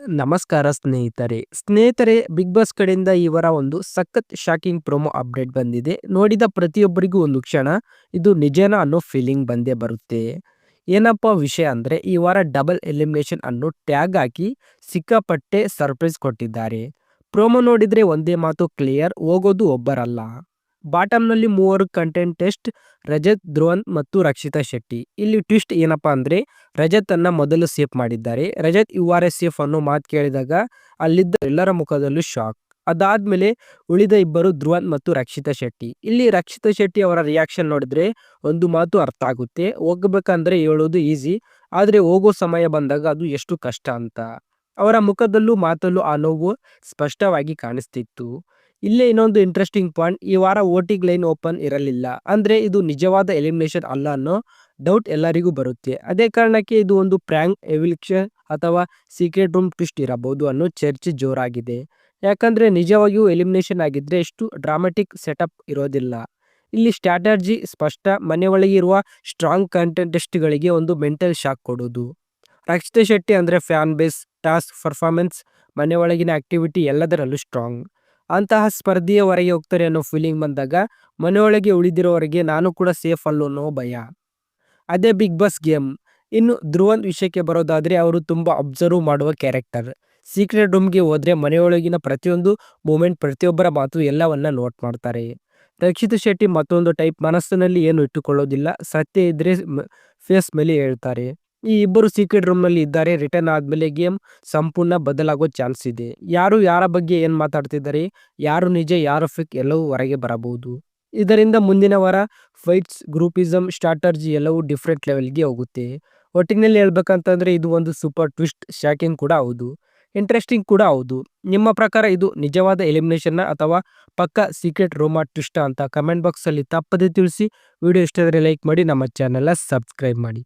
ನಮಸ್ಕಾರ ಸ್ನೇಹಿತರೆ. ಸ್ನೇಹಿತರೆ ಬಿಗ್ ಬಾಸ್ ಕಡೆಯಿಂದ ಇವರ ಒಂದು ಸಖತ್ ಶಾಕಿಂಗ್ ಪ್ರೊಮೋ ಅಪ್ಡೇಟ್ ಬಂದಿದೆ. ನೋಡಿದ ಪ್ರತಿಯೊಬ್ಬರಿಗೂ ಒಂದು ಕ್ಷಣ ಇದು ನಿಜನಾ ಅನ್ನೋ ಫೀಲಿಂಗ್ ಬಂದೇ ಬರುತ್ತೆ. ಏನಪ್ಪ ವಿಷಯ ಅಂದರೆ, ಈ ವಾರ ಡಬಲ್ ಎಲಿಮಿನೇಷನ್ ಅನ್ನು ಟ್ಯಾಗ್ ಹಾಕಿ ಸಿಕ್ಕಾಪಟ್ಟೆ ಸರ್ಪ್ರೈಸ್ ಕೊಟ್ಟಿದ್ದಾರೆ. ಪ್ರೋಮೋ ನೋಡಿದ್ರೆ ಒಂದೇ ಮಾತು ಕ್ಲಿಯರ್ ಹೋಗೋದು ಒಬ್ಬರಲ್ಲ. ಬಾಟಮ್ನಲ್ಲಿ ಮೂವರು ಕಂಟೆಂಟ್ ಟೆಸ್ಟ್, ರಜತ್, ಧ್ರುವನ್ ಮತ್ತು ರಕ್ಷಿತಾ ಶೆಟ್ಟಿ. ಇಲ್ಲಿ ಟ್ವಿಸ್ಟ್ ಏನಪ್ಪಾ ಅಂದರೆ, ರಜತ್ ಅನ್ನ ಮೊದಲು ಸೇಫ್ ಮಾಡಿದ್ದಾರೆ. ರಜತ್ ಯು ಆರ್ ಎಸ್ ಸೇಫ್ ಅನ್ನೋ ಮಾತು ಕೇಳಿದಾಗ ಅಲ್ಲಿದ್ದ ಎಲ್ಲರ ಮುಖದಲ್ಲೂ ಶಾಕ್. ಅದಾದ್ಮೇಲೆ ಉಳಿದ ಇಬ್ಬರು ಧ್ರುವನ್ ಮತ್ತು ರಕ್ಷಿತಾ ಶೆಟ್ಟಿ. ಇಲ್ಲಿ ರಕ್ಷಿತಾ ಶೆಟ್ಟಿ ಅವರ ರಿಯಾಕ್ಷನ್ ನೋಡಿದ್ರೆ ಒಂದು ಮಾತು ಅರ್ಥ ಆಗುತ್ತೆ. ಹೋಗ್ಬೇಕಂದ್ರೆ ಹೇಳೋದು ಈಸಿ ಆದರೆ ಹೋಗೋ ಸಮಯ ಬಂದಾಗ ಅದು ಎಷ್ಟು ಕಷ್ಟ ಅಂತ. ಅವರ ಮುಖದಲ್ಲೂ ಮಾತಲ್ಲೂ ಆ ನೋವು ಸ್ಪಷ್ಟವಾಗಿ ಕಾಣಿಸ್ತಿತ್ತು. ಇಲ್ಲೇ ಇನ್ನೊಂದು ಇಂಟ್ರೆಸ್ಟಿಂಗ್ ಪಾಯಿಂಟ್ ಈ ವಾರ ವೋಟಿಂಗ್ ಲೈನ್ ಓಪನ್ ಇರಲಿಲ್ಲ. ಅಂದ್ರೆ ಇದು ನಿಜವಾದ ಎಲಿಮಿನೇಷನ್ ಅಲ್ಲ ಅನ್ನೋ ಡೌಟ್ ಎಲ್ಲರಿಗೂ ಬರುತ್ತೆ. ಅದೇ ಕಾರಣಕ್ಕೆ ಇದು ಒಂದು ಪ್ರ್ಯಾಂಕ್ ಎವಿಲ್ಕ್ಷನ್ ಅಥವಾ ಸೀಕ್ರೆಟ್ ರೂಮ್ ಟ್ವಿಸ್ಟ್ ಇರಬಹುದು ಅನ್ನೋ ಚರ್ಚೆ ಜೋರಾಗಿದೆ. ಯಾಕಂದ್ರೆ ನಿಜವಾಗಿಯೂ ಎಲಿಮಿನೇಷನ್ ಆಗಿದ್ರೆ ಎಷ್ಟು ಡ್ರಾಮಾಟಿಕ್ ಸೆಟಪ್ ಇರೋದಿಲ್ಲ. ಇಲ್ಲಿ ಸ್ಟ್ರಾಟರ್ಜಿ ಸ್ಪಷ್ಟ, ಮನೆ ಒಳಗಿರುವ ಸ್ಟ್ರಾಂಗ್ ಕಂಟೆಂಟೆಸ್ಟ್ಗಳಿಗೆ ಒಂದು ಮೆಂಟಲ್ ಶಾಕ್ ಕೊಡೋದು ರಕ್ಷಿತ ಶೆಟ್ಟಿ ಅಂದರೆ ಫ್ಯಾನ್ ಬೇಸ್ ಟಾಸ್ಕ್ ಪರ್ಫಾರ್ಮೆನ್ಸ್ ಮನೆ ಒಳಗಿನ ಆಕ್ಟಿವಿಟಿ ಎಲ್ಲದರಲ್ಲೂ ಸ್ಟ್ರಾಂಗ್ ಅಂತಹ ಸ್ಪರ್ಧೆಯ ಹೊರಗೆ ಹೋಗ್ತಾರೆ ಅನ್ನೋ ಫೀಲಿಂಗ್ ಬಂದಾಗ ಮನೆಯೊಳಗೆ ಉಳಿದಿರೋವರೆಗೆ ನಾನು ಕೂಡ ಸೇಫ್ ಅಲ್ಲೋ ಅನ್ನೋ ಭಯ. ಅದೇ ಬಿಗ್ ಬಾಸ್ ಗೇಮ್ ಇನ್ನು ಧ್ರುವನ್ ವಿಷಯಕ್ಕೆ ಬರೋದಾದರೆ ಅವರು ತುಂಬ ಅಬ್ಸರ್ವ್ ಮಾಡುವ ಕ್ಯಾರೆಕ್ಟರ್ ಸೀಕ್ರೆಟ್ ರೂಮ್ಗೆ ಹೋದರೆ ಮನೆಯೊಳಗಿನ ಪ್ರತಿಯೊಂದು ಮೂಮೆಂಟ್ ಪ್ರತಿಯೊಬ್ಬರ ಮಾತು ಎಲ್ಲವನ್ನ ನೋಟ್ ಮಾಡ್ತಾರೆ. ರಕ್ಷಿತ್ ಶೆಟ್ಟಿ ಮತ್ತೊಂದು ಟೈಪ್ ಮನಸ್ಸಿನಲ್ಲಿ ಏನು ಇಟ್ಟುಕೊಳ್ಳೋದಿಲ್ಲ. ಸತ್ಯ ಇದ್ರೆ ಫೇಸ್ ಮೇಲೆ ಹೇಳ್ತಾರೆ. ಈ ಇಬ್ಬರು ಸೀಕ್ರೆಟ್ ರೂಮ್ನಲ್ಲಿ ಇದ್ದಾರೆ. ರಿಟರ್ನ್ ಆದ್ಮೇಲೆ ಗೇಮ್ ಸಂಪೂರ್ಣ ಬದಲಾಗೋ ಚಾನ್ಸ್ ಇದೆ. ಯಾರು ಯಾರ ಬಗ್ಗೆ ಏನ್ ಮಾತಾಡ್ತಿದ್ದಾರೆ? ಯಾರು ನಿಜ, ಯಾರು ಫಿಕ್ ಎಲ್ಲವೂ ಹೊರಗೆ ಬರಬಹುದು. ಇದರಿಂದ ಮುಂದಿನ ವಾರ ಫೈಟ್ಸ್ ಗ್ರೂಪಿಸಮ್ ಸ್ಟ್ರಾಟರ್ಜಿ ಎಲ್ಲವೂ ಡಿಫ್ರೆಂಟ್ ಲೆವೆಲ್ಗೆ ಹೋಗುತ್ತೆ. ಒಟ್ಟಿನಲ್ಲಿ ಹೇಳ್ಬೇಕಂತಂದ್ರೆ ಇದು ಒಂದು ಸೂಪರ್ ಟ್ವಿಸ್ಟ್ ಶಾಕಿಂಗ್ ಕೂಡ ಹೌದು. ಇಂಟ್ರೆಸ್ಟಿಂಗ್ ಕೂಡ ಹೌದು. ನಿಮ್ಮ ಪ್ರಕಾರ ಇದು ನಿಜವಾದ ಎಲಿಮಿನೇಷನ್ ಅಥವಾ ಪಕ್ಕ ಸೀಕ್ರೆಟ್ ರೋಮಾ ಟ್ವಿಸ್ಟ್ ಅಂತ ಕಮೆಂಟ್ ಬಾಕ್ಸ್ ಅಲ್ಲಿ ತಪ್ಪದೆ ತಿಳಿಸಿ. ವಿಡಿಯೋ ಇಷ್ಟ ಲೈಕ್ ಮಾಡಿ, ನಮ್ಮ ಚಾನೆಲ್ ಸಬ್ಸ್ಕ್ರೈಬ್ ಮಾಡಿ.